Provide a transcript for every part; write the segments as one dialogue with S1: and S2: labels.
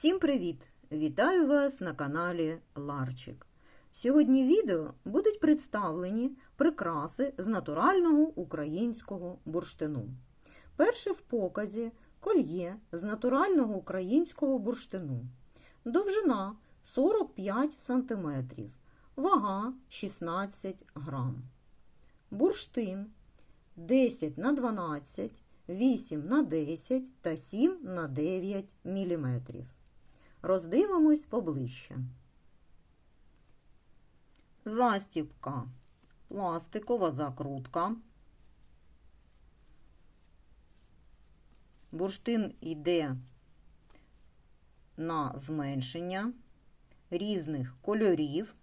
S1: Всім привіт! Вітаю вас на каналі Ларчик. Сьогодні відео будуть представлені прикраси з натурального українського бурштину. Перше в показі кольє з натурального українського бурштину. Довжина 45 см, вага 16 грам. Бурштин 10 на 12, 8 на 10 та 7 на 9 мм. Роздивимось поближче. Застібка, пластикова закрутка. Бурштин йде на зменшення різних кольорів,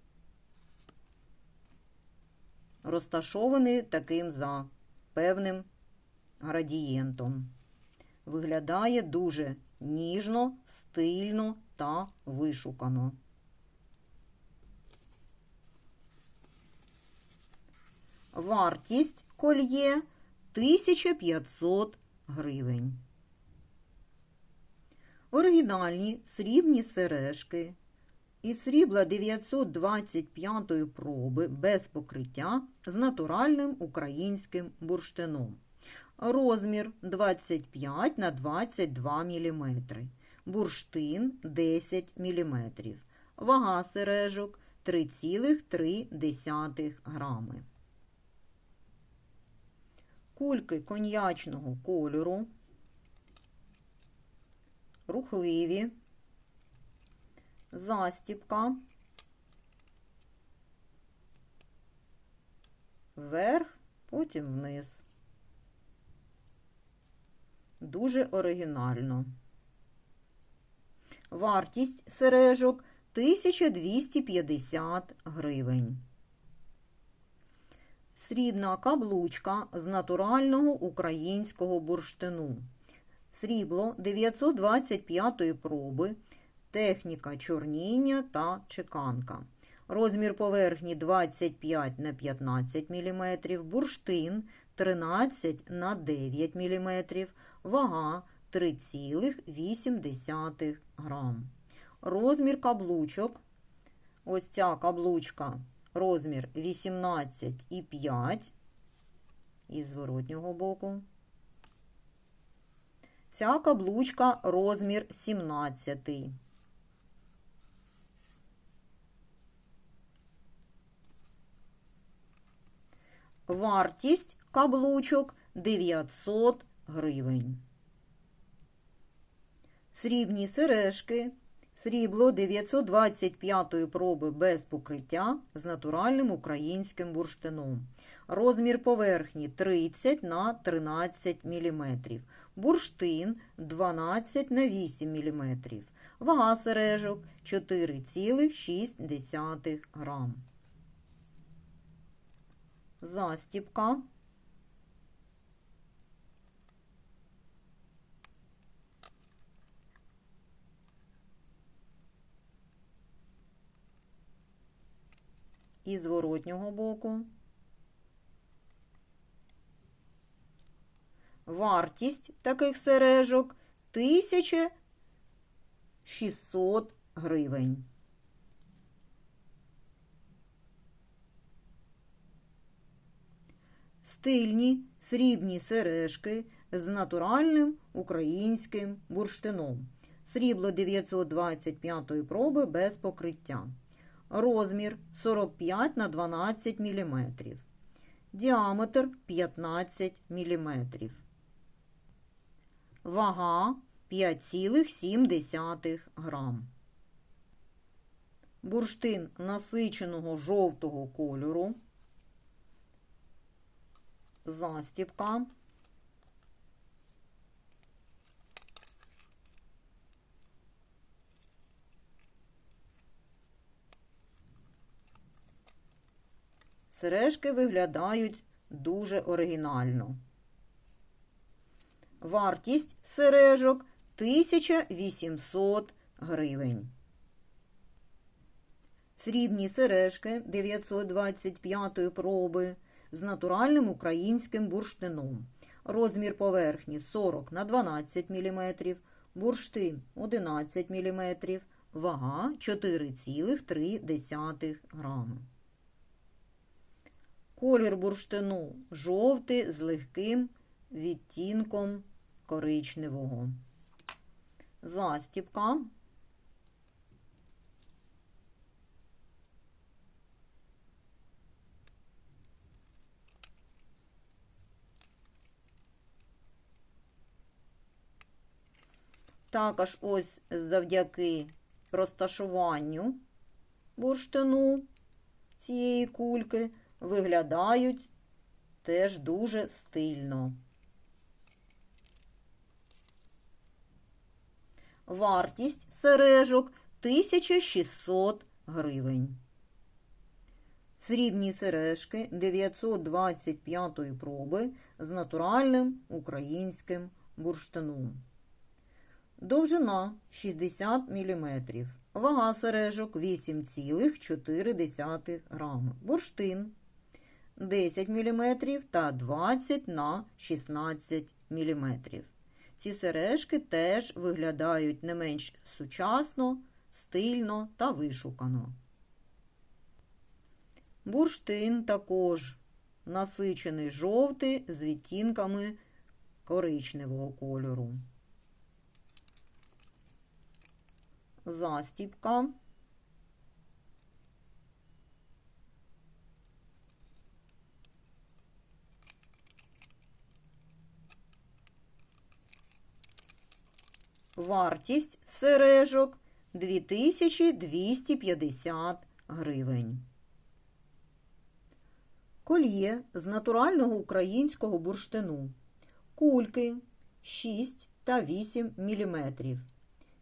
S1: розташований таким за певним градієнтом. Виглядає дуже ніжно, стильно та вишукано. Вартість кольє 1500 гривень. Оригінальні срібні сережки із срібла 925 проби без покриття з натуральним українським бурштином. Розмір 25 на 22 мм. Бурштин 10 мм. Вага сережок 3,3 грами. Кульки коньячного кольору. Рухливі. Застіпка. Вверх, потім вниз. Дуже оригінально. Вартість сережок 1250 гривень. Срібна каблучка з натурального українського бурштину. Срібло 925-ї проби, техніка чорніння та чеканка. Розмір поверхні 25 на 15 мм, бурштин 13 на 9 мм, вага 3,8 грам. Розмір каблучок. Ось ця каблучка розмір 18,5 із зворотнього боку. Ця каблучка розмір 17. Вартість каблучок 900 гривень. Срібні сережки. Срібло 925 проби без покриття з натуральним українським бурштином. Розмір поверхні 30 на 13 мм. Бурштин 12 на 8 мм. Вага сережок 4,6 грам. Застіпка. І зворотнього боку. Вартість таких сережок 1600 гривень. Стильні срібні сережки з натуральним українським бурштином. Срібло 925 проби без покриття. Розмір 45 на 12 мм. Діаметр 15 мм. Вага 5,7 грам. Бурштин насиченого жовтого кольору. Застіпка. Сережки виглядають дуже оригінально. Вартість сережок 1800 гривень. Срібні сережки 925 проби з натуральним українським бурштином. Розмір поверхні 40 на 12 мм, бурштин 11 мм, вага 4,3 грами. Колір бурштину жовтий з легким відтінком коричневого. Застіпка. Також ось завдяки розташуванню бурштину цієї кульки виглядають теж дуже стильно. Вартість сережок 1600 гривень. Срібні сережки 925 проби з натуральним українським бурштином. Довжина 60 мм. Вага сережок 8,4 грами. Бурштин 10 мм та 20 на 16 мм. Ці сережки теж виглядають не менш сучасно, стильно та вишукано. Бурштин також насичений жовтий з відтінками коричневого кольору. Застіпка. Вартість сережок 2250 гривень. Кольє з натурального українського бурштину. Кульки 6 та 8 мм.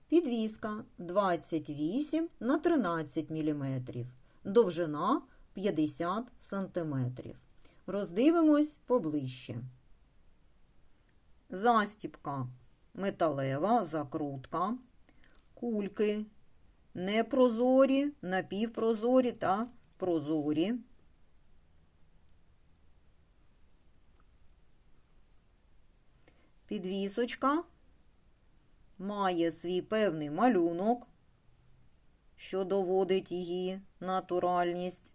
S1: Підвіска 28 на 13 мм. Довжина 50 см. Роздивимось поближче. Застіпка металева закрутка, кульки, непрозорі, напівпрозорі та прозорі. Підвісочка має свій певний малюнок, що доводить її натуральність.